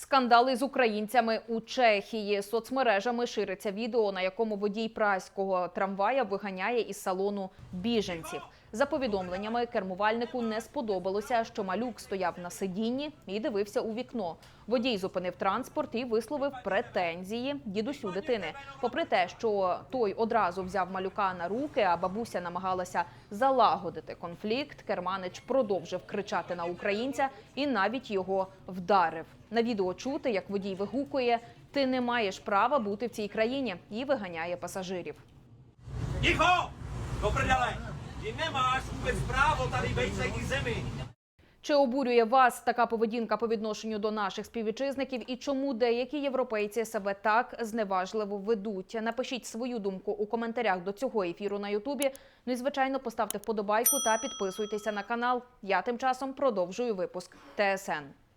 Скандали з українцями у Чехії соцмережами шириться відео, на якому водій праського трамвая виганяє із салону біженців. За повідомленнями, кермувальнику не сподобалося, що малюк стояв на сидінні і дивився у вікно. Водій зупинив транспорт і висловив претензії дідусю дитини. Попри те, що той одразу взяв малюка на руки, а бабуся намагалася залагодити конфлікт, керманич продовжив кричати на українця і навіть його вдарив. На відео чути, як водій вигукує: Ти не маєш права бути в цій країні і виганяє пасажирів. Ticho! Do vůbec právo tady být v této zemi. Чи обурює вас така поведінка по відношенню до наших співвітчизників і чому деякі європейці себе так зневажливо ведуть? Напишіть свою думку у коментарях до цього ефіру на Ютубі. Ну і звичайно, поставте вподобайку та підписуйтеся на канал. Я тим часом продовжую випуск ТСН.